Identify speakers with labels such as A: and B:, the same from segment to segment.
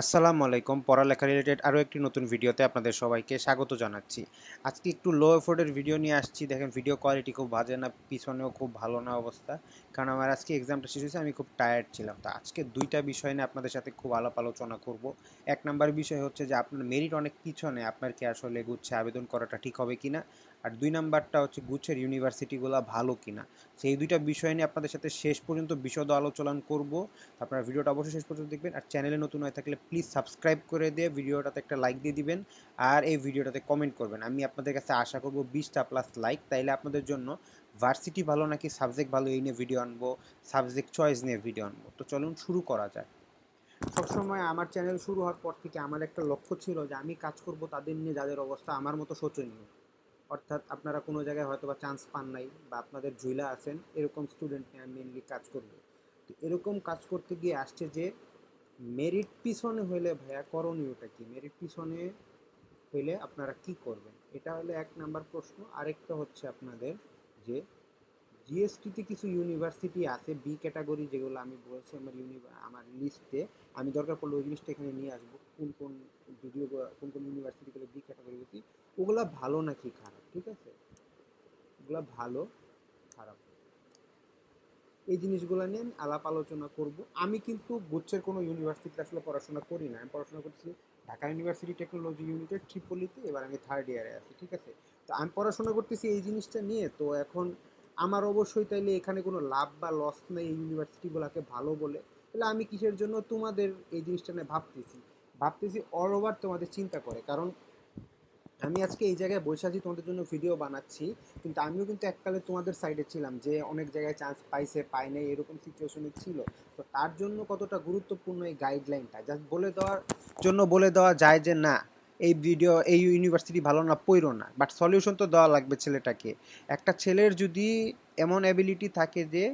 A: আসসালামু আলাইকুম। পড়ালেখা রিলেটেড আরও একটি নতুন ভিডিওতে আপনাদের সবাইকে স্বাগত জানাচ্ছি। আজকে একটু লো এফোর্ডের ভিডিও নিয়ে আসছি। দেখেন ভিডিও কোয়ালিটি খুব বাজে না, পিছনেও খুব ভালো না অবস্থা। কারণ আমার আজকে এক্সামটা শেষ হয়েছে, আমি খুব টায়ার্ড ছিলাম। তো আজকে দুইটা বিষয় নিয়ে আপনাদের সাথে খুব আলাপ আলোচনা করব। এক নাম্বার বিষয় হচ্ছে যে আপনার মেরিট অনেক পিছনে, আপনার কি আসলে গুচ্ছে আবেদন করাটা ঠিক হবে কিনা? আর দুই নাম্বারটা হচ্ছে গুচ্ছের ইউনিভার্সিটিগুলো ভালো কিনা। সেই দুইটা বিষয় নিয়ে আপনাদের সাথে শেষ পর্যন্ত বিশদ আলোচনা করব। আপনারা ভিডিওটা অবশ্যই শেষ পর্যন্ত দেখবেন। আর চ্যানেলে নতুন হয়ে থাকলে প্লিজ সাবস্ক্রাইব করে দিয়ে ভিডিওটাতে একটা লাইক দিয়ে দিবেন। আর এই ভিডিওটাতে কমেন্ট করবেন। আমি আপনাদের কাছে আশা করব বিশটা প্লাস লাইক তাইলে আপনাদের জন্য ভার্সিটি ভালো নাকি সাবজেক্ট ভালো এই নিয়ে ভিডিও আনব সাবজেক্ট চয়েস নিয়ে ভিডিও আনব। তো চলুন শুরু করা যায় সবসময় আমার চ্যানেল শুরু হওয়ার পর থেকে আমার একটা লক্ষ্য ছিল যে আমি কাজ করব তাদের নিয়ে যাদের অবস্থা আমার মতো শোচনীয়। অর্থাৎ আপনারা কোনো জায়গায় হয়তো বা চান্স পান নাই বা আপনাদের জুইলা আছেন, এরকম স্টুডেন্ট নিয়ে মেনলি কাজ করব। তো এরকম কাজ করতে গিয়ে আসছে যে মেরিট পিছনে হইলে ভাইয়া করণীয়টা কি? মেরিট পিছনে হইলে আপনারা কি করবেন? এটা হলো এক নাম্বার প্রশ্ন। আরেকটা হচ্ছে আপনাদের যে জিএসটিতে কিছু ইউনিভার্সিটি আছে বি ক্যাটাগরি যেগুলো আমি বলছি, আমার ইউনি আমার লিস্টে আমি দরকার পড়লে ওই জিনিসটা এখানে নিয়ে আসব। কোন কোন যদিও কোন কোন ইউনিভার্সিটিগুলো বি ক্যাটাগরি গেছি ওগুলা ভালো নাকি খারাপ, ঠিক আছে? ওগুলা ভালো, খারাপ। এই জিনিসগুলো নিয়ে আমি আলাপ আলোচনা করব। আমি কিন্তু গুচ্ছের কোনো ইউনিভার্সিটিতে আসলে পড়াশোনা করি না। আমি পড়াশোনা করছি ঢাকা ইউনিভার্সিটি টেকনোলজি ইউনিটের ট্রিপলিতে এবার আমি থার্ড ইয়ারে আছি, ঠিক আছে? তো আমি পড়াশোনা করতেছি এই জিনিসটা নিয়ে। তো এখন আমার অবশ্যই তাইলে এখানে কোনো লাভ বা লস নেই ইউনিভার্সিটিগুলোকে ভালো বলে। তাহলে আমি কিসের জন্য তোমাদের এই জিনিসটা নিয়ে ভাবতেছি? ভাবতেছি অল ওভার তোমাদের চিন্তা করে। কারণ আমি আজকে এই জায়গায় বসে আছি, তোমাদের জন্য ভিডিও বানাচ্ছি, কিন্তু আমিও কিন্তু এককালে তোমাদের সাইডে ছিলাম যে অনেক জায়গায় চান্স পাইছে পায় নাই, এরকম সিচুয়েশনে ছিল। তো তার জন্য কতটা গুরুত্বপূর্ণ এই গাইডলাইনটা জাস্ট বলে দেওয়ার জন্য বলে দেওয়া যায় যে, না, এই ভিডিও এই ইউনিভার্সিটি ভালো না, পইরো না। বাট সলিউশন তো দেওয়া লাগবে ছেলেটাকে। একটা ছেলের যদি এমন অ্যাবিলিটি থাকে যে,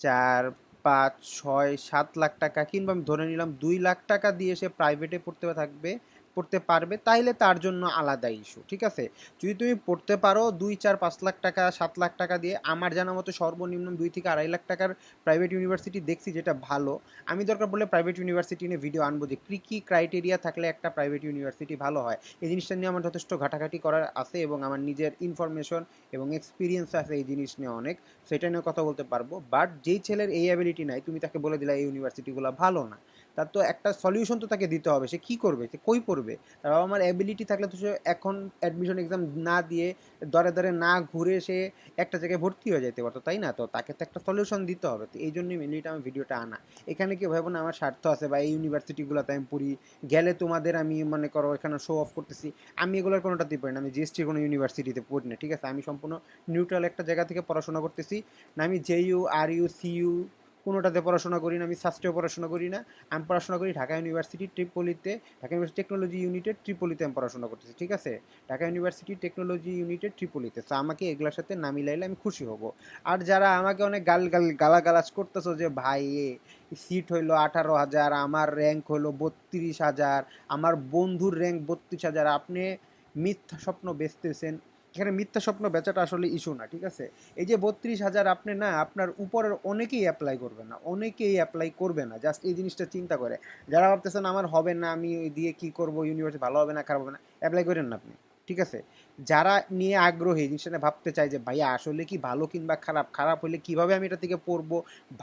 A: চার পাঁচ, ছয়, সাত লাখ টাকা কিংবা আমি ধরে নিলাম দুই লাখ টাকা দিয়ে সে প্রাইভেটে পড়তে থাকবে পড়তে পারবে, তাইলে তার জন্য আলাদা ইস্যু ঠিক আছে? যদি তুমি পড়তে পারো দুই চার পাঁচ লাখ টাকা, সাত লাখ টাকা দিয়ে, আমার জানা মতো সর্বনিম্ন দুই থেকে আড়াই লাখ টাকার প্রাইভেট ইউনিভার্সিটি দেখছি যেটা ভালো। আমি দরকার পড়লে প্রাইভেট ইউনিভার্সিটি নিয়ে ভিডিও আনব যে কী কী ক্রাইটেরিয়া থাকলে একটা প্রাইভেট ইউনিভার্সিটি ভালো হয়। এই জিনিসটা নিয়ে আমার যথেষ্ট ঘাটাঘাটি করার আছে এবং আমার নিজের ইনফরমেশন এবং এক্সপিরিয়েন্স আছে এই জিনিস নিয়ে অনেক, সেটা নিয়ে কথা বলতে পারব। বাট যেই ছেলের এই অ্যাবিলিটি নাই, তুমি তাকে বলে দিলা এই ইউনিভার্সিটিগুলো ভালো না। তার তো একটা সলিউশন তো তাকে দিতে হবে, সে কী করবে? সে কই পড়বে? তার বাবা আমার অ্যাবিলিটি থাকলে তো সে এখন অ্যাডমিশন এক্সাম না দিয়ে দরে দরে না ঘুরে সে একটা জায়গায় ভর্তি হয়ে যেতে পারতো, তাই না? তো তাকে তো একটা সলিউশন দিতে হবে, তো এই জন্যই মেনলিটা আমি ভিডিওটা আনা। এখানে কি ভাবো না আমার স্বার্থ আছে বা এই ইউনিভার্সিটিগুলোতে আমি পড়ি, গেলে তোমাদের আমি মনে করো এখানে শো অফ করতেছি, আমি এগুলোর কোনোটাতেই পড়ি না, আমি জিএসটির কোনো ইউনিভার্সিটিতে পড়ি না, ঠিক আছে? আমি সম্পূর্ণ নিউট্রাল একটা জায়গা থেকে পড়াশোনা করতেছি, না আমি J U R U C U কোনোটাতে পড়াশোনা করি না, আমি সাস্টেও পড়াশোনা করি না। আমি পড়াশোনা করি ঢাকা ইউনিভার্সিটি ট্রিপলিতে, ঢাকা ইউনিভার্সিটি টেকনোলজি ইউনিটের ট্রিপলিতে আমি পড়াশোনা করতেছি, ঠিক আছে? ঢাকা ইউনিভার্সিটি টেকনোলজি ইউনিটের ট্রিপলিতে। তো আমাকে এগুলোর সাথে না মিলাইলে আমি খুশি হব। আর যারা আমাকে অনেক গাল গাল গালাগালাজ করতেছো যে, ভাই, এ সিট হইল আঠারো হাজার, আমার র্যাঙ্ক হইল বত্রিশ হাজার, আমার বন্ধুর র্যাঙ্ক বত্রিশ হাজার, আপনি মিথ্যা স্বপ্ন বেচতেছেন এখানে মিথ্যা স্বপ্ন বেচাটা আসলে ইস্যু না, ঠিক আছে? এই যে বত্রিশ হাজার আপনি না, আপনার উপরের অনেকেই অ্যাপ্লাই করবে না, অনেকেই অ্যাপ্লাই করবে না জাস্ট এই জিনিসটা চিন্তা করে। যারা ভাবতেছেন আমার হবে না, আমি ওই দিয়ে কি করব ইউনিভার্সিটি ভালো হবে না, খারাপ হবে না অ্যাপ্লাই করেন না আপনি, ঠিক আছে? যারা নিয়ে আগ্রহী জিনিসটা ভাবতে চায় যে, ভাইয়া, আসলে কি ভালো কিংবা খারাপ খারাপ হলে কীভাবে আমি এটা থেকে পড়ব,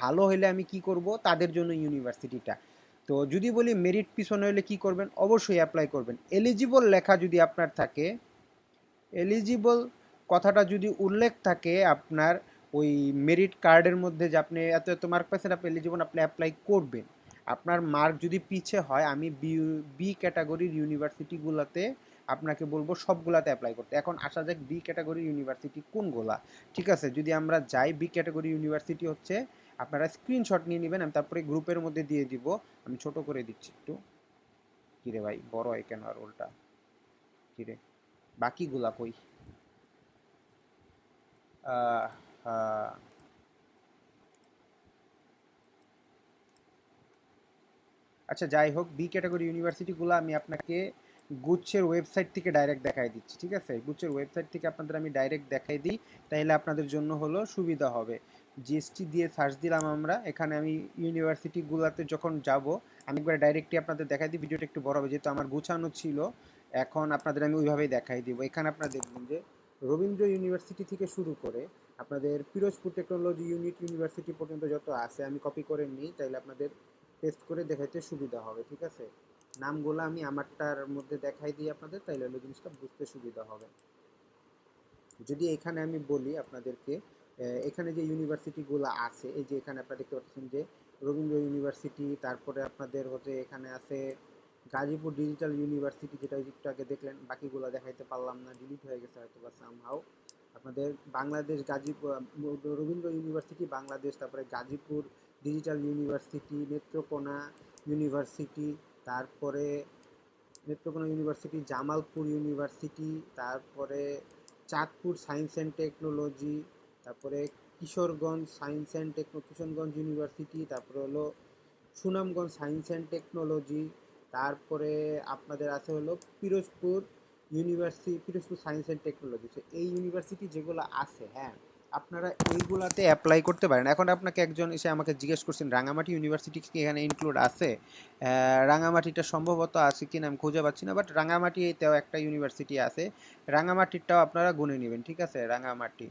A: ভালো হলে আমি কি করব? তাদের জন্য ইউনিভার্সিটিটা তো যদি বলি মেরিট পিছনে হলে কি করবেন? অবশ্যই অ্যাপ্লাই করবেন। এলিজিবল লেখা যদি আপনার থাকে এলিজিবল কথাটা যদি উল্লেখ থাকে আপনার ওই মেরিট কার্ডের মধ্যে যে আপনি এত এত মার্ক পাইছেন, আপনি এলিজিবল আপনি অ্যাপ্লাই করবেন। আপনার মার্ক যদি পিছে হয়, আমি বি বি ক্যাটাগরির ইউনিভার্সিটিগুলোতে আপনাকে বলব সবগুলাতে অ্যাপ্লাই করতে। এখন আসা যাক বি ক্যাটাগরির ইউনিভার্সিটি কোনগুলা। ঠিক আছে? যদি আমরা যাই বি ক্যাটাগরি ইউনিভার্সিটি হচ্ছে, আপনারা স্ক্রিনশট নিয়ে নেবেন, আমি তারপরে গ্রুপের মধ্যে দিয়ে দিব। আমি ছোট করে দিচ্ছি একটু। কিরে ভাই, বড় হয় কেন আর ওলটা কিরে? বাকিগুলা কই? আচ্ছা যাই হোক বি ক্যাটাগরি ইউনিভার্সিটিগুলো আমি আপনাকে গুচ্ছের ওয়েবসাইট থেকে ডাইরেক্ট দেখাই দিচ্ছি, ঠিক আছে? গুচ্ছের ওয়েবসাইট থেকে আপনাদের আমি ডাইরেক্ট দেখাই দিই তাহলে আপনাদের জন্য হলো সুবিধা হবে। জিএসটি দিয়ে সার্চ দিলাম আমরা, এখানে আমি ইউনিভার্সিটিগুলোতে যখন যাব, আমি একবার ডাইরেক্টলি আপনাদের দেখাই দিই, ভিডিওটা একটু বড় হবে, যেহেতু আমার গুছানো ছিল। এখন আপনাদের আমি ওইভাবেই দেখাই দিব। এখানে আপনারা দেখবেন যে রবীন্দ্র ইউনিভার্সিটি থেকে শুরু করে আপনাদের পিরোজপুর টেকনোলজি ইউনিট ইউনিভার্সিটি পর্যন্ত যত আছে, আমি কপি করে নিই, তাইলে আপনাদের পেস্ট করে দেখাইতে সুবিধা হবে, ঠিক আছে? নামগুলো আমি আমারটার মধ্যে দেখাই দিই আপনাদের, তাইলে হলো জিনিসটা বুঝতে সুবিধা হবে। যদি এখানে আমি বলি আপনাদেরকে এখানে যে ইউনিভার্সিটিগুলো আছে, এই যে এখানে আপনারা দেখতে পাচ্ছেন যে রবীন্দ্র ইউনিভার্সিটি, তারপরে আপনাদের হচ্ছে এখানে আছে গাজীপুর ডিজিটাল ইউনিভার্সিটি যেটা একটু আগে দেখলেন, বাকিগুলো দেখাইতে পারলাম না ডিলিট হয়ে গেছে হয়তো বা সামহাও আপনাদের বাংলাদেশ গাজীপুর রবীন্দ্র ইউনিভার্সিটি বাংলাদেশ, তারপরে Gazipur digital university Netrokona university তারপরে নেত্রকোনা ইউনিভার্সিটি জামালপুর ইউনিভার্সিটি তারপরে চাঁদপুর সায়েন্স অ্যান্ড টেকনোলজি তারপরে Kishoreganj science and techno Kishoreganj university তারপরে হলো সুনামগঞ্জ সায়েন্স অ্যান্ড টেকনোলজি তারপরে আপনাদের আছে হলো Pirojpur university Pirojpur science and technology এই ইউনিভার্সিটি যেগুলো আছে হ্যাঁ আপনারা এইগুলাতে অ্যাপ্লাই করতে পারেন। এখন আপনাকে একজন এসে আমাকে জিজ্ঞেস করছেন, রাঙামাটি ইউনিভার্সিটি কি এখানে ইনক্লুড আছে? রাঙামাটিটা সম্ভবত আছে কিনা আমি খুঁজে পাচ্ছি না বাট রাঙামাটিতেও একটা ইউনিভার্সিটি আছে। রাঙামাটিরটাও আপনারা গুনে নেবেন, ঠিক আছে? রাঙামাটি।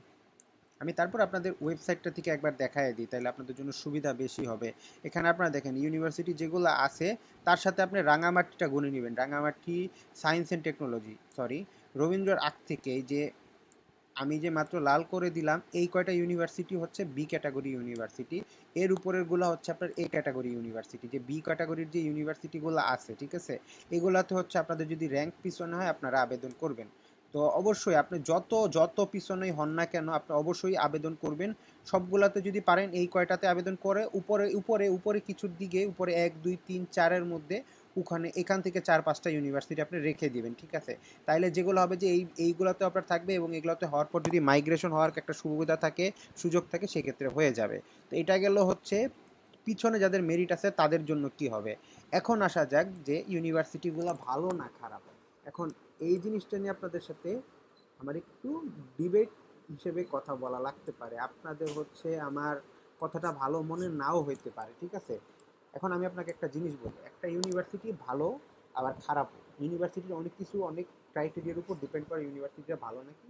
A: আমি তারপর আপনাদের ওয়েবসাইটটা থেকে একবার দেখায় দিই তাহলে আপনাদের জন্য সুবিধা বেশি হবে। এখানে আপনারা দেখেন, ইউনিভার্সিটি যেগুলো আছে, তার সাথে আপনি রাঙামাটিটা গুনে নেবেন। Rangamati science and technology, sorry রবীন্দ্রর আগ থেকে যে আমি যে মাত্র লাল করে দিলাম, এই কয়টা ইউনিভার্সিটি হচ্ছে বি ক্যাটাগরি ইউনিভার্সিটি। এর উপরেরগুলো হচ্ছে আপনার এ ক্যাটাগরি ইউনিভার্সিটি, যে বি ক্যাটাগরির যে ইউনিভার্সিটিগুলো আছে, ঠিক আছে? এগুলাতে হচ্ছে আপনাদের যদি র্যাঙ্ক পিছনে হয়, আপনারা আবেদন করবেন। তো অবশ্যই আপনি যত যত পিছনেই হন না কেন, আপনি অবশ্যই আবেদন করবেন। সবগুলাতে যদি পারেন, এই কয়টাতে আবেদন করে, উপরে উপরে উপরে কিছুর দিকে, উপরে এক, দুই, তিন, চারের মধ্যে ওখানে, এখান থেকে চার, পাঁচটা ইউনিভার্সিটি আপনি রেখে দিবেন, ঠিক আছে? তাইলে যেগুলো হবে যে এই, এইগুলোতে আপনার থাকবে এবং এগুলোতে হওয়ার পর যদি মাইগ্রেশন হওয়ার একটা সুবিধা থাকে, সুযোগ থাকে, সেক্ষেত্রে হয়ে যাবে। তো এটা গেল হচ্ছে, পিছনে যাদের মেরিট আছে, তাদের জন্য কি হবে? এখন আসা যাক যে ইউনিভার্সিটিগুলো ভালো না খারাপ। এখন এই জিনিসটা নিয়ে আপনাদের সাথে আমার একটু ডিবেট হিসেবে কথা বলা লাগতে পারে। আপনাদের হচ্ছে আমার কথাটা ভালো মনে নাও হইতে পারে, ঠিক আছে? এখন আমি আপনাকে একটা জিনিস বলি, একটা ইউনিভার্সিটি ভালো, আবার খারাপ ইউনিভার্সিটির অনেক কিছু, অনেক ক্রাইটেরিয়ার উপর ডিপেন্ড করে ইউনিভার্সিটিটা ভালো নাকি?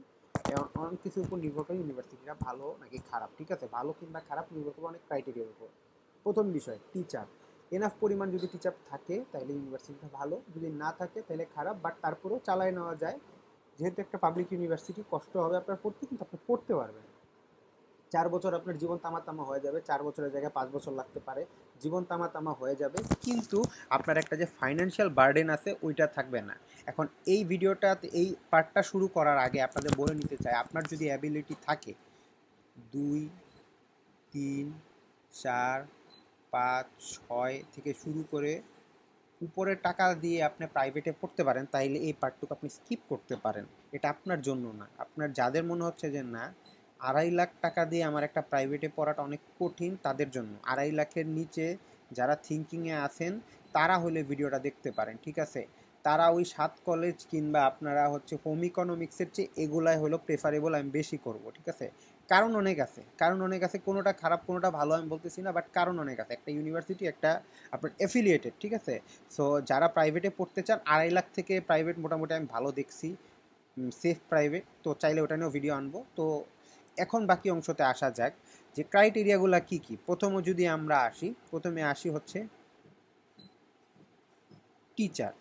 A: অনেক কিছুর উপর নির্ভর করে ইউনিভার্সিটিটা ভালো নাকি খারাপ, ঠিক আছে? ভালো কিংবা খারাপ নির্ভর করে অনেক ক্রাইটেরিয়ার উপর। প্রথম বিষয় টিচার এনাফ পরিমাণ যদি টিচার থাকে তাহলে ইউনিভার্সিটিটা ভালো। যদি না থাকে তাহলে খারাপ বাট তারপরেও চালায় নেওয়া যায়। যেহেতু একটা পাবলিক ইউনিভার্সিটি কষ্ট হবে আপনার পড়তে, কিন্তু আপনি পড়তে পারবেন। চার বছর আপনার জীবন তামা তামা হয়ে যাবে। চার বছরের জায়গায় পাঁচ বছর লাগতে পারে। জীবন তামা তামা হয়ে যাবে। কিন্তু আপনার একটা যে ফাইন্যান্সিয়াল বার্ডেন আছে, ওইটা থাকবে না। এখন এই ভিডিওটা এই পার্টটা শুরু করার আগে আপনাদের বলে নিতে চাই, আপনার যদি অ্যাবিলিটি থাকে, দুই, তিন, চার পাঁচ, ছয় থেকে শুরু করে উপরে টাকা দিয়ে আপনি প্রাইভেটে পড়তে পারেন, তাইলে এই পার্টটুকু আপনি স্কিপ করতে পারেন। এটা আপনার জন্য না। আপনার যাদের মনে হচ্ছে যে, না, আড়াই লাখ টাকা দিয়ে আমার একটা প্রাইভেটে পড়াটা অনেক কঠিন, তাদের জন্য। আড়াই লাখের নিচে যারা থিঙ্কিংয়ে আছেন, তারা হলে ভিডিওটা দেখতে পারেন, ঠিক আছে? তারা ওই সাত কলেজ কিংবা আপনারা হচ্ছে হোম ইকোনমিক্সের চেয়ে এগুলাই হলো প্রেফারেবল আমি বেশি করব, ঠিক আছে? কারণ অনেক আছে। কারণ অনেক আছে, কোনোটা খারাপ, কোনোটা ভালো আমি বলতেছি না বাট কারণ অনেক আছে। একটা ইউনিভার্সিটি একটা আপনার এফিলিয়েটেড ঠিক আছে? সো যারা প্রাইভেটে পড়তে চান, আড়াই লাখ থেকে প্রাইভেট মোটামুটি আমি ভালো দেখছি। সেফ প্রাইভেট তো চাইলে ওটা নিয়েও ভিডিও আনব। তো এখন বাকি অংশতে আসা যাক, যে ক্রাইটেরিয়াগুলো কি কি? প্রথমে যদি আমরা আসি, প্রথমে আসি হচ্ছে টিচার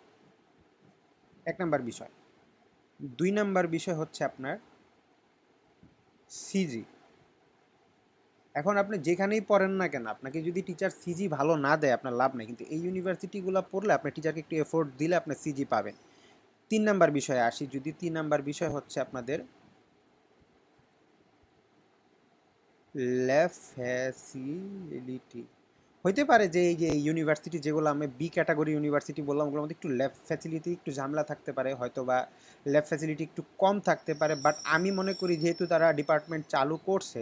A: এক নাম্বার বিষয়। দুই নাম্বার বিষয় হচ্ছে আপনার সিজি এখন আপনি যেখানেই পড়েন না কেন, আপনাকে যদি টিচার সিজি ভালো না দেয়, আপনার লাভ নেই। কিন্তু এই ইউনিভার্সিটিগুলো পড়লে আপনার টিচারকে একটু এফোর্ট দিলে আপনি সিজি পাবেন। তিন নাম্বার বিষয়ে আসি। যদি তিন নাম্বার বিষয় হচ্ছে আপনাদের ল্যাব ফ্যাসিলিটি হইতে পারে যে এই যে ইউনিভার্সিটি যেগুলো আমি বি ক্যাটাগরি ইউনিভার্সিটি বললাম, ওগুলোর মধ্যে একটু ল্যাব ফ্যাসিলিটি একটু ঝামেলা থাকতে পারে হয়তো বা ল্যাব ফ্যাসিলিটি একটু কম থাকতে পারে বাট আমি মনে করি যেহেতু তারা ডিপার্টমেন্ট চালু করছে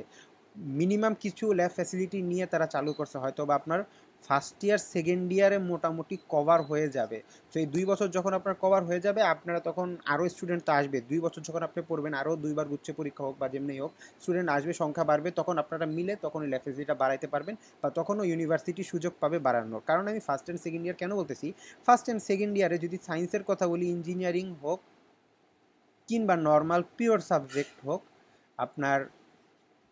A: মিনিমাম কিছু ল্যাব ফ্যাসিলিটি নিয়ে তারা চালু করছে হয়তো বা আপনার ফার্স্ট ইয়ার সেকেন্ড ইয়ারে মোটামুটি কভার হয়ে যাবে। তো এই দুই বছর যখন আপনার কভার হয়ে যাবে, আপনারা তখন আরও স্টুডেন্ট আসবে। দুই বছর যখন আপনি পড়বেন, আরও দুইবার গুচ্ছে পরীক্ষা হোক বা যেমনি হোক স্টুডেন্ট আসবে, সংখ্যা বাড়বে, তখন আপনারা মিলে তখন ওই ল্যাফেসিলিটা বাড়াইতে পারবেন বা তখনও ইউনিভার্সিটি সুযোগ পাবে বাড়ানোর। কারণ আমি ফার্স্ট অ্যান্ড সেকেন্ড ইয়ার কেন বলতেছি? ফার্স্ট অ্যান্ড সেকেন্ড ইয়ারে যদি সায়েন্সের কথা বলি ইঞ্জিনিয়ারিং হোক কিংবা নর্মাল পিওর সাবজেক্ট হোক, আপনার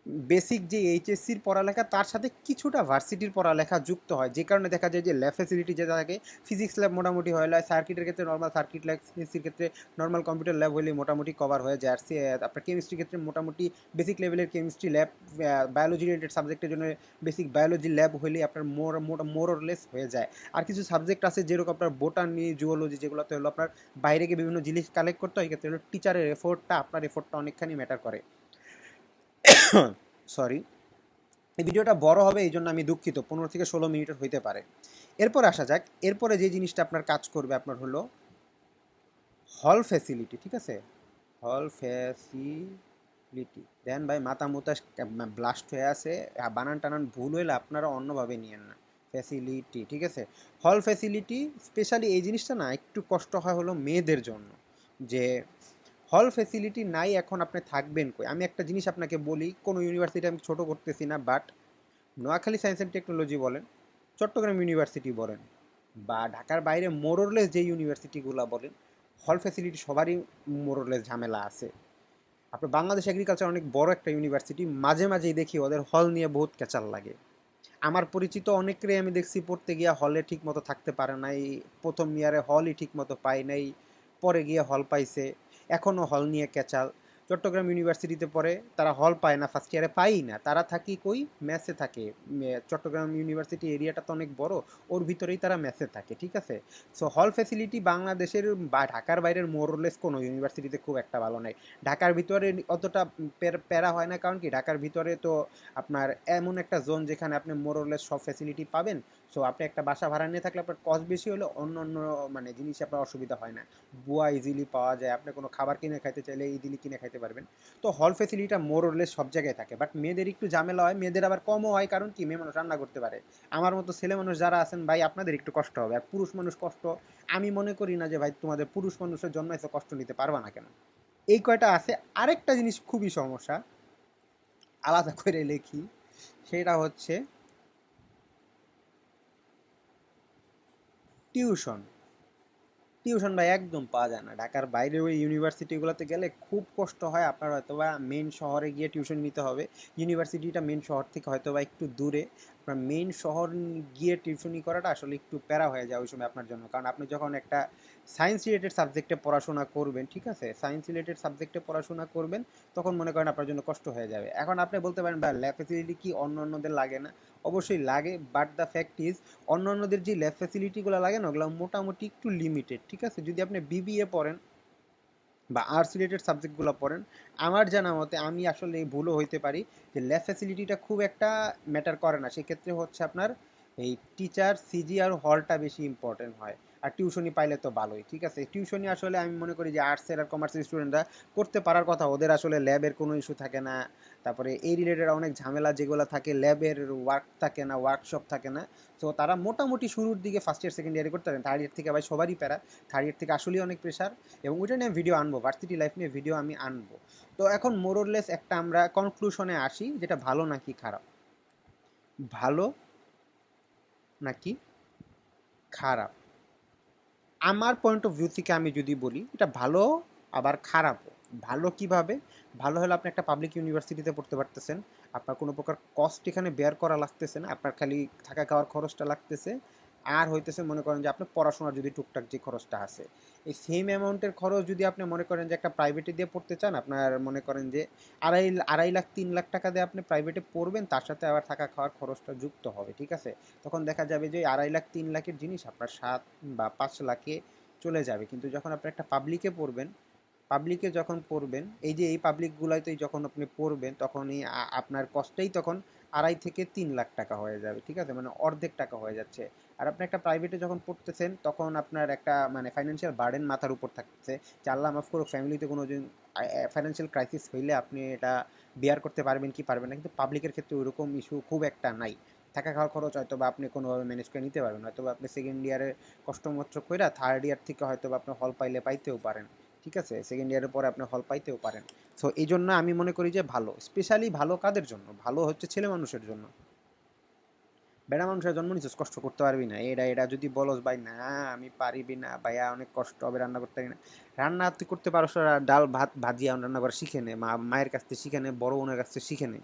A: বেসিক যে এইচএসসির পড়ালেখা, তার সাথে কিছুটা ভার্সিটির পড়ালেখা যুক্ত হয়। যে কারণে দেখা যায় যে ল্যাব ফেসিলিটি যেটা থাকে ফিজিক্স ল্যাব মোটামুটি হয়ে যায় সার্কিটের ক্ষেত্রে নর্মাল সার্কিট ল্যাব সিএসসির ক্ষেত্রে নর্মাল কম্পিউটার ল্যাব হলে মোটামুটি কভার হয়ে যায়। আর সি, আপনার কেমিস্ট্রির ক্ষেত্রে মোটামুটি বেসিক লেভেলের কেমিস্ট্রি ল্যাব বায়োলজি রিলেটেড সাবজেক্টের জন্য বেসিক বায়োলজি ল্যাব হলে আপনার মোর মোর লেস হয়ে যায়। আর কিছু সাবজেক্ট আছে যেরকম আপনার বোটানি জুওলজি যেগুলোতে হলো আপনার বাইরে গিয়ে বিভিন্ন জিনিস কালেক্ট করতে হয় ক্ষেত্রে হলো টিচারের এফোর্টটা আপনার এফোর্টটা অনেকখানি ম্যাটার করে। সরি, এই ভিডিওটা বড় হবে এই জন্য আমি দুঃখিত, পনেরো থেকে ষোলো মিনিটের হইতে পারে। এরপর আসা যাক, এরপরে যে জিনিসটা আপনার কাজ করবে আপনার হলো হল ফ্যাসিলিটি ঠিক আছে? হল ফ্যাসিলিটি দেন ভাই মাথা মুতা ব্লাস্ট হয়ে আছে বানান টানান ভুল হইলে আপনারা অন্যভাবে নিয়েন না। ফ্যাসিলিটি ঠিক আছে? হল ফ্যাসিলিটি স্পেশালি এই জিনিসটা না, একটু কষ্ট হয় হলো মেয়েদের জন্য, যে হল ফেসিলিটি নাই, এখন আপনি থাকবেন কই? আমি একটা জিনিস আপনাকে বলি, কোনো ইউনিভার্সিটি আমি ছোট করতেছি না but Noakhali science and technology বলেন, চট্টগ্রাম ইউনিভার্সিটি বলেন, বা ঢাকার বাইরে মোরলেস যে ইউনিভার্সিটিগুলো বলেন, হল ফেসিলিটি সবারই মোরলেস ঝামেলা আছে। আপনার বাংলাদেশ এগ্রিকালচার অনেক বড় একটা ইউনিভার্সিটি মাঝে মাঝেই দেখি ওদের হল নিয়ে বহুত ক্যাচাল লাগে। আমার পরিচিত অনেকেরই আমি দেখছি পড়তে গিয়া হলে ঠিক মতো থাকতে পারে নাই, প্রথম ইয়ারে হলই ঠিক মতো পায় নাই, পরে গিয়ে হল পাইছে। এখনও হল নিয়ে ক্যাচাল। চট্টগ্রাম ইউনিভার্সিটিতে পড়ে, তারা হল পায় না ফার্স্ট ইয়ারে পাই না। তারা থাকি কই? মেসে থাকে। চট্টগ্রাম ইউনিভার্সিটি এরিয়াটা তো অনেক বড়, ওর ভিতরেই তারা মেসে থাকে, ঠিক আছে? সো হল ফ্যাসিলিটি বাংলাদেশের বা, ঢাকার বাইরের মোরলেস কোনো ইউনিভার্সিটিতে খুব একটা ভালো নাই। ঢাকার ভিতরে অতটা প্যারা হয় না, কারণ কি? ঢাকার ভিতরে তো আপনার এমন একটা জোন যেখানে আপনি মোরলেস সব ফ্যাসিলিটি পাবেন। সো আপনি একটা বাসা ভাড়া নিয়ে থাকলে আপনার কস্ট বেশি হলে অন্য অন্য মানে জিনিস আপনার অসুবিধা হয় না। বুয়া ইজিলি পাওয়া যায়। আপনি কোনো খাবার কিনে খাইতে চাইলে ইজিলি কিনে খাইতে পারবেন। তো হল ফেসিলিটিটা মোর ওরলেস সব জায়গায় থাকে। বাট মেয়েদের একটু ঝামেলা হয়। মেয়েদের আবার কমও হয়। কারণ কি? মেয়ে মানুষ রান্না করতে পারে। আমার মতো ছেলে মানুষ যারা আছেন, ভাই, আপনাদের একটু কষ্ট হবে। আর পুরুষ মানুষ কষ্ট, আমি মনে করি না যে, ভাই, তোমাদের পুরুষ মানুষের এত কষ্ট নিতে পারবা না কেন? এই কয়টা আছে। আরেকটা জিনিস খুবই সমস্যা। আলাদা করে লেখি। সেটা হচ্ছে টিউশন। টিউশন ভাই একদম পাওয়া যায় না। ঢাকার বাইরে ওই ইউনিভার্সিটিগুলোতে গেলে খুব কষ্ট হয়। আপনার হয়তো বা মেন শহরে গিয়ে টিউশন নিতে হবে। ইউনিভার্সিটিটা মেন শহর থেকে হয়তো বা একটু দূরে। আপনার মেন শহর গিয়ে টিউশনি করাটা আসলে একটু প্যারা হয়ে যায় ওই সময় আপনার জন্য। কারণ আপনি যখন একটা সায়েন্স রিলেটেড সাবজেক্টে পড়াশোনা করবেন, ঠিক আছে? সায়েন্স রিলেটেড সাবজেক্টে পড়াশোনা করবেন, তখন মনে করেন আপনার জন্য কষ্ট হয়ে যাবে। এখন আপনি বলতে পারেন বা ল্যাব ফেসিলিটি কি অন্য অন্যদের লাগে না? অবশ্যই লাগে বাট দ্য ফ্যাক্ট ইজ অন্য অন্যদের যে ল্যাব ফ্যাসিলিটিগুলো লাগে না, ওগুলো মোটামুটি একটু লিমিটেড ঠিক আছে? যদি আপনি বিবিএ পড়েন বা আর্টস রিলেটেড সাবজেক্টগুলো পড়েন, আমার জানা মতে আমি আসলে ভুলও হইতে পারি যে ল্যাব ফ্যাসিলিটিটা খুব একটা ম্যাটার করে না। সেক্ষেত্রে হচ্ছে আপনার এই টিচার সিজি আর হলটা বেশি ইম্পর্টেন্ট হয়। আর টিউশনি পাইলে তো ভালোই, ঠিক আছে? টিউশনি আসলে আমি মনে করি যে আর্টসের আর কমার্সের স্টুডেন্টরা করতে পারার কথা, ওদের আসলে ল্যাবের কোনো ইস্যু থাকে না। তারপরে এই রিলেটেড অনেক ঝামেলা যেগুলো থাকে ল্যাবের ওয়ার্ক থাকে না ওয়ার্কশপ থাকে না। তো তারা মোটামুটি শুরুর দিকে ফার্স্ট ইয়ার সেকেন্ড ইয়ারে করতে পারেন থার্ড ইয়ার থেকে ভাই সবারই প্যারা। থার্ড ইয়ার থেকে আসলেই অনেক প্রেশার এবং ওইটা নিয়ে ভিডিও আনব ভার্সিটি লাইফ নিয়ে ভিডিও আমি আনব। তো এখন মোরলেস একটা আমরা কনক্লুশনে আসি, যেটা ভালো নাকি খারাপ? ভালো নাকি খারাপ? আমার পয়েন্ট অফ ভিউ থেকে আমি যদি বলি, এটা ভালো আবার খারাপও। ভালো কীভাবে? ভালো হলে আপনি একটা পাবলিক ইউনিভার্সিটিতে পড়তে পারতেছেন। আপনার কোনো প্রকার কস্ট এখানে বেয়ার করা লাগতেছে না। আপনার খালি থাকা খাওয়ার খরচটা লাগতেছে। আর হইতেছে মনে করেন যে আপনার পড়াশোনার যদি টুকটাক যে খরচটা আছে। এই সেম অ্যামাউন্টের খরচ যদি আপনি মনে করেন যে একটা প্রাইভেটে দিয়ে পড়তে চান, আপনার মনে করেন যে আড়াই আড়াই লাখ, তিন লাখ টাকা দিয়ে আপনি প্রাইভেটে পড়বেন, তার সাথে আবার থাকা খাওয়ার খরচটা যুক্ত হবে, ঠিক আছে? তখন দেখা যাবে যে আড়াই লাখ, তিন লাখের জিনিস আপনার সাত বা পাঁচ লাখে চলে যাবে। কিন্তু যখন আপনি একটা পাবলিকে পড়বেন পাবলিকে যখন পড়বেন, এই যে এই পাবলিকগুলোতেই যখন আপনি পড়বেন, তখনই আপনার কষ্টই তখন আড়াই থেকে তিন লাখ টাকা হয়ে যাবে, ঠিক আছে? মানে অর্ধেক টাকা হয়ে যাচ্ছে। আর আপনি একটা প্রাইভেটে যখন পড়তেছেন, তখন আপনার একটা মানে ফাইন্যান্সিয়াল বার্ডেন মাথার উপর থাকতেছে যে আল্লাহ মাফ করুক ফ্যামিলিতে কোনো ফাইন্যান্সিয়াল ক্রাইসিস হইলে আপনি এটা বিয়ার করতে পারবেন কি পারবেন না। কিন্তু পাবলিকের ক্ষেত্রে ওইরকম ইস্যু খুব একটা নাই। থাকা খাওয়ার খরচ হয়তো বা আপনি কোনোভাবে ম্যানেজ করে নিতে পারবেন। হয়তো বা আপনি সেকেন্ড ইয়ারে কষ্টমষ্ট কইরা থার্ড ইয়ার থেকে হয়তো বা আপনি হল পাইলে পাইতেও পারেন। ঠিক আছে? সেকেন্ড ইয়ারের পরে আপনি হল পাইতেও পারেন। সো এই জন্য আমি মনে করি যে ভালো স্পেশালি ভালো কাদের জন্য? ভালো হচ্ছে ছেলে মানুষের জন্য। বেড়া মানুষের জন্ম নিচ্ছিস কষ্ট করতে পারবি না। এটা এটা যদি বলস, ভাই, না, আমি পারিবি না, ভাইয়া, অনেক কষ্ট হবে রান্না করতে পারি না। রান্না তুই করতে পারো ডাল, ভাত, ভাজিয়া রান্না করা শিখে নে। মা, মায়ের কাছ থেকে শিখে নে, বড় বোনের কাছ থেকে শিখে নে।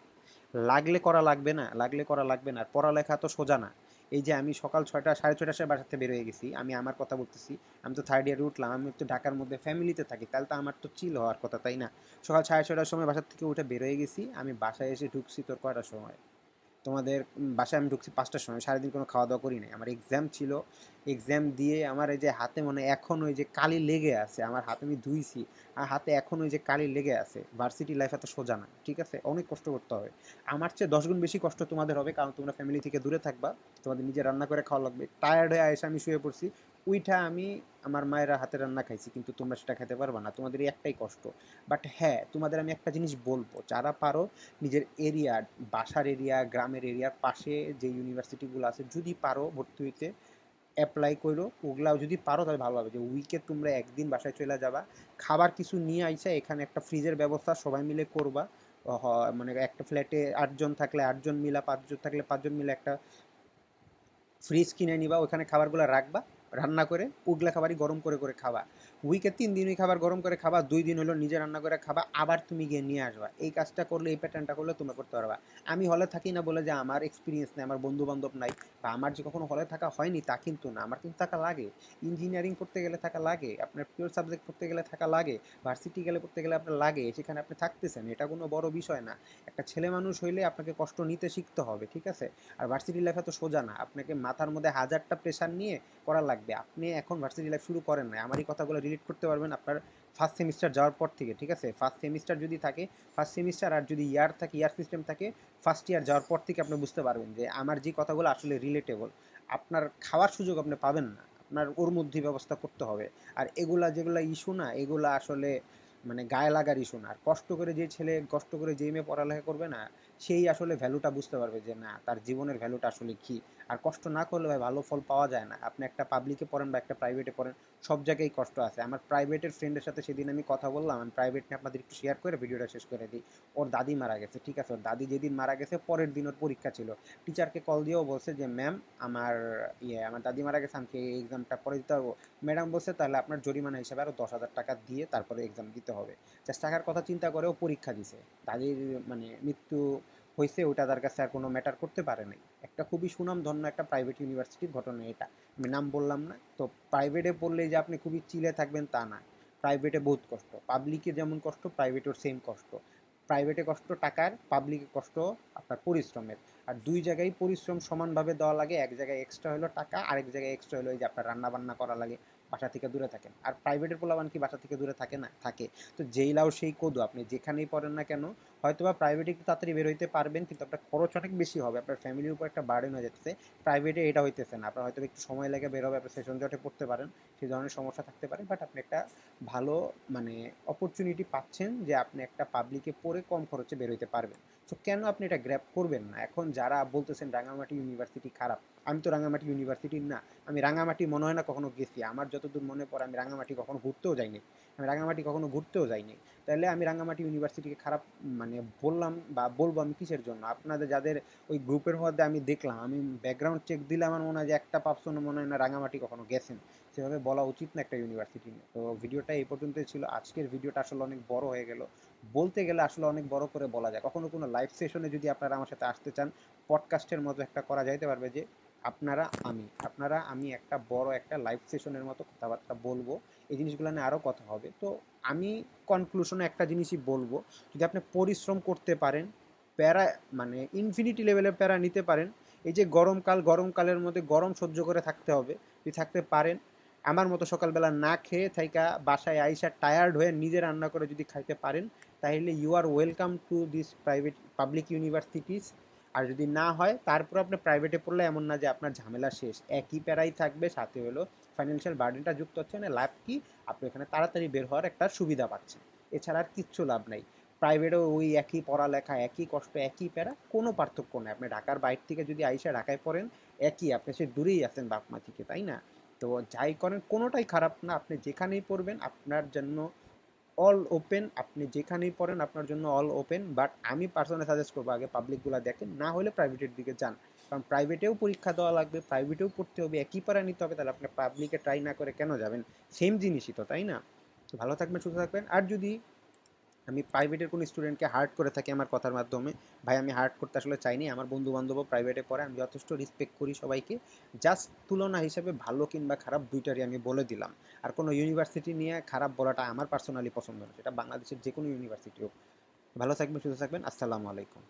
A: লাগলে করা লাগবে না, লাগলে করা লাগবে না। আর পড়ালেখা তো সোজা না। এই যে আমি সকাল ছয়টা, সাড়ে ছয়টার সময় বাসাতে বের হয়ে গেছি, আমি আমার কথা বলতেছি, আমি তো থার্ড ইয়ারে উঠলাম, আমি তো ঢাকার মধ্যে ফ্যামিলিতে থাকি, তাহলে তো আমার তো চিল হওয়ার কথা, তাই না? সকাল সাড়ে ছয়টার সময় বাসার থেকে উঠে বের হয়ে গেছি, আমি বাসায় এসে ঢুকছি তোর কয়টার সময়? তোমাদের বাসায় আমি ঢুকছি পাঁচটার সময় সারাদিন কোনো খাওয়া দাওয়া করি নাই। আমার এক্সাম ছিল এক্সাম দিয়ে আমার এই যে হাতে মনে এখন ওই যে কালি লেগে আছে, আমার হাতে আমি ধুইছি, আর হাতে এখন ওই যে কালি লেগে আছে ভার্সিটি লাইফ এত সোজা না, ঠিক আছে? অনেক কষ্ট করতে হবে। আমার চেয়ে দশ গুণ বেশি কষ্ট তোমাদের হবে, কারণ তোমরা ফ্যামিলি থেকে দূরে থাকবা, তোমাদের নিজে রান্না করে খাওয়া লাগবে। টায়ার্ড হয়ে এসে আমি শুয়ে পড়ছি উইঠা আমি আমার মায়েরা হাতে রান্না খাইছি, কিন্তু তোমরা সেটা খেতে পারবা না। তোমাদের একটাই কষ্ট। বাট হ্যাঁ তোমাদের আমি একটা জিনিস বলব। যারা পারো নিজের এরিয়া বাসার এরিয়া গ্রামের এরিয়ার পাশে যে ইউনিভার্সিটিগুলো আছে, যদি পারো ভর্তি হইতে অ্যাপ্লাই করো। ওগুলাও যদি পারো, তাহলে ভালো হবে। যে উইকে তোমরা একদিন বাসায় চলে যাবা, খাবার কিছু নিয়ে আইসা, এখানে একটা ফ্রিজের ব্যবস্থা সবাই মিলে করবা। মানে একটা ফ্ল্যাটে আটজন থাকলে আটজন মিলা, পাঁচজন থাকলে পাঁচজন মিলে একটা ফ্রিজ কিনে নিবা, ওখানে খাবারগুলো রাখবা। রান্না করে উগলা খাবারই গরম করে করে খাবা উইকে তিন দিন ওই খাবার গরম করে খাবা, দুই দিন হলো নিজে রান্না করে খাবা, আবার তুমি গিয়ে নিয়ে আসবা। এই কাজটা করলে, এই প্যাটার্নটা করলে তুমি করতে পারবা। আমি হলে থাকি না বলে যে আমার এক্সপিরিয়েন্স নেই, আমার বন্ধু বান্ধব নাই, বা আমার যে কখনো হলে থাকা হয়নি, তা কিন্তু না। আমার কিন্তু থাকা লাগে। ইঞ্জিনিয়ারিং করতে গেলে থাকা লাগে, আপনার পিওর সাবজেক্ট করতে গেলে থাকা লাগে ভার্সিটি গেলে করতে গেলে আপনার লাগে, সেখানে আপনি থাকতেছেন, এটা কোনো বড় বিষয় না। একটা ছেলে মানুষ হইলে আপনাকে কষ্ট নিতে শিখতে হবে, ঠিক আছে? আর ভার্সিটি লাইফে তো সোজা না। আপনাকে মাথার মধ্যে হাজারটা প্রেশার নিয়ে করা লাগবে। আপনি এখন ভার্সিটি লাইফ শুরু করেন না আমার এই কথাগুলো রিলেট করতে পারবেন আপনার ফার্স্ট সেমিস্টার যাওয়ার পর থেকে, ঠিক আছে? ফার্স্ট সেমিস্টার যদি থাকে ফার্স্ট সেমিস্টার আর যদি ইয়ার থাকে ইয়ার সিস্টেম থাকে ফার্স্ট ইয়ার যাওয়ার পর থেকে আপনি বুঝতে পারবেন যে আমার যে কথাগুলো আসলে রিলেটেবল আপনার খাওয়ার সুযোগ আপনি পাবেন না। আপনার ওর মধ্যে ব্যবস্থা করতে হবে। আর এগুলা যেগুলা ইস্যু না, এগুলা আসলে মানে গায়ে লাগার ইস্যু না। আর কষ্ট করে যে ছেলে, কষ্ট করে যে মেয়ে পড়ালেখা করবে না, সেই আসলে ভ্যালুটা বুঝতে পারবে যে না, তার জীবনের ভ্যালুটা আসলে কী। আর কষ্ট না করলে ভাই ভালো ফল পাওয়া যায় না। আপনি একটা পাবলিকে পড়েন বা একটা প্রাইভেটে পড়েন, সব জায়গায় কষ্ট আছে। আমার প্রাইভেটের ফ্রেন্ডের সাথে সেদিন আমি কথা বললাম, আমি প্রাইভেট নিয়ে আপনাদের একটু শেয়ার করে ভিডিওটা শেষ করে দিই। ওর দাদি মারা গেছে, ঠিক আছে? ওর দাদি যেদিন মারা গেছে, পরের দিন ওর পরীক্ষা ছিল। টিচারকে কল দিয়েও বলছে যে ম্যাম আমার ইয়ে আমার দাদি মারা গেছে, আমাকে এই এক্সামটা পরে দিতে পারব ম্যাডাম বলছে, তাহলে আপনার জরিমানা হিসাবে আরও দশ হাজার টাকা দিয়ে তারপরে এক্সাম দিতে হবে। জাস্ট টাকার কথা চিন্তা করেও পরীক্ষা দিছে। দাদির মানে মৃত্যু হয়েছে, ওটা তার কাছে আর কোনো ম্যাটার করতে পারে নাই। একটা খুবই সুনামধন্য একটা প্রাইভেট ইউনিভার্সিটির ঘটনা এটা। আমি নাম বললাম না, তো প্রাইভেটে পড়লে যে আপনি খুবই চিলে থাকবেন তা না। প্রাইভেটে বহুত কষ্ট পাবলিকে যেমন কষ্ট প্রাইভেটের সেম কষ্ট। প্রাইভেটে কষ্ট টাকার পাবলিকে কষ্ট আপনার পরিশ্রমের। আর দুই জায়গায় পরিশ্রম সমানভাবে দেওয়া লাগে, এক জায়গায় এক্সট্রা হলো টাকা, আরেক জায়গায় এক্সট্রা হলো এই যে আপনার রান্না বান্না করা লাগে। বাসা থেকে দূরে থাকেন। আর প্রাইভেটের পোলাবান কি বাসা থেকে দূরে থাকে না? থাকে। তো যেই লাও সেই কদু আপনি যেখানেই পড়েন না কেন হয়তো বা প্রাইভেটে একটু তাড়াতাড়ি বের হইতে পারবেন, কিন্তু আপনার খরচ অনেক বেশি হবে। আপনার ফ্যামিলির উপর একটা বার্ডেন হয়ে যেতেছে প্রাইভেটে এটা হইতেছে না। আপনার হয়তো একটু সময় লেগে বের হবে আপনার সেশন জটে পড়তে পারেন। সেই ধরনের সমস্যা থাকতে পারে। বাট আপনি একটা ভালো মানে অপরচুনিটি পাচ্ছেন যে আপনি একটা পাবলিকে পড়ে কম খরচে বের হইতে পারবেন। তো কেন আপনি এটা গ্র্যাপ করবেন না? এখন যারা বলতেছেন রাঙামাটি ইউনিভার্সিটি খারাপ, আমি তো রাঙামাটি ইউনিভার্সিটির না, আমি রাঙামাটি মনে হয় না কখনো গেছি। আমার যতদূর মনে পড়ে, আমি রাঙামাটি কখনো ঘুরতেও যাইনি। আমি রাঙামাটি কখনো ঘুরতেও যাইনি। তাহলে আমি রাঙামাটি ইউনিভার্সিটিকে খারাপ মানে বললাম বা বলব আমি কিসের জন্য? আপনাদের যাদের ওই গ্রুপের মধ্যে আমি দেখলাম, আমি ব্যাকগ্রাউন্ড চেক দিলে আমার মনে হয় যে একটা পার্সন মনে হয় না রাঙামাটি কখনো গেছেন। সেভাবে বলা উচিত না একটা ইউনিভার্সিটি নিয়ে। তো ভিডিওটা এই পর্যন্তই ছিল। আজকের ভিডিওটা আসলে অনেক বড় হয়ে গেল। বলতে গেলে আসলে অনেক বড় করে বলা যায়। কখনো কোনো লাইভ সেশনে যদি আপনারা আমার সাথে আসতে চান পডকাস্টের মতো একটা করা যাইতে পারবে যে, আপনারা আমি আপনারা আমি একটা বড় একটা লাইভ সেশনের মতো কথাবার্তা বলব। এই জিনিসগুলো নিয়ে আরও কথা হবে। তো আমি কনক্লুশনে একটা জিনিসই বলব, যদি আপনি পরিশ্রম করতে পারেন, প্যারা মানে ইনফিনিটি লেভেলের প্যারা নিতে পারেন, এই যে গরমকাল গরমকালের মধ্যে গরম সহ্য করে থাকতে হবে, যদি থাকতে পারেন, আমার মতো সকালবেলা না খেয়ে থাইকা বাসায় আইসা টায়ার্ড হয়ে নিজে রান্না করে যদি খাইতে পারেন তাহলে you are welcome to this private public universities আর যদি না হয়, তারপর আপনি প্রাইভেটে পড়লে এমন না যে আপনার ঝামেলা শেষ। একই প্যারাই থাকবে, সাথে হলো ফাইন্যান্সিয়াল বার্ডেনটা যুক্ত হচ্ছে না লাভ কি? আপনি এখানে তাড়াতাড়ি বের হওয়ার একটা সুবিধা পাচ্ছেন। এছাড়া আর কিচ্ছু লাভ নাই। প্রাইভেটেও ওই একই পড়ালেখা, একই কষ্ট, একই প্যারা, কোনো পার্থক্য নেই। আপনি ঢাকার বাইর থেকে যদি আইসা ঢাকায় পড়েন, একই, আপনি সে দূরেই আছেন বাপ মা থেকে তাই না? তো যাই করেন, কোনোটাই খারাপ না। আপনি যেখানেই পড়বেন, আপনার জন্য অল ওপেন আপনি যেখানেই পড়েন আপনার জন্য অল ওপেন বাট আমি পার্সোনালি সাজেস্ট করব আগে পাবলিকগুলো দেখেন, না হলে প্রাইভেটের দিকে যান। কারণ প্রাইভেটেও পরীক্ষা দেওয়া লাগবে প্রাইভেটেও পড়তে হবে, একই পারা নিতে হবে, তাহলে আপনি পাবলিকে ট্রাই না করে কেন যাবেন? সেম জিনিসই তো, তাই না? ভালো থাকবেন, সুস্থ থাকবেন, আর যদি আমি প্রাইভেটের কোনো স্টুডেন্টকে হার্ট করে থাকি আমার কথার মাধ্যমে। ভাই, আমি হার্ট করতে আসলে চাইনি। আমার বন্ধু বান্ধবও প্রাইভেটে পড়ে। আমি যথেষ্ট রেসপেক্ট করি সবাইকে। জাস্ট তুলনা হিসেবে ভালো কিংবা খারাপ দুইটারই আমি বলে দিলাম। আর কোনো ইউনিভার্সিটি নিয়ে খারাপ বলাটা আমার পার্সোনালি পছন্দ না। সেটা বাংলাদেশের যে কোনো ইউনিভার্সিটি হোক। ভালো থাকবেন, সুস্থ থাকবেন। আসসালামু আলাইকুম।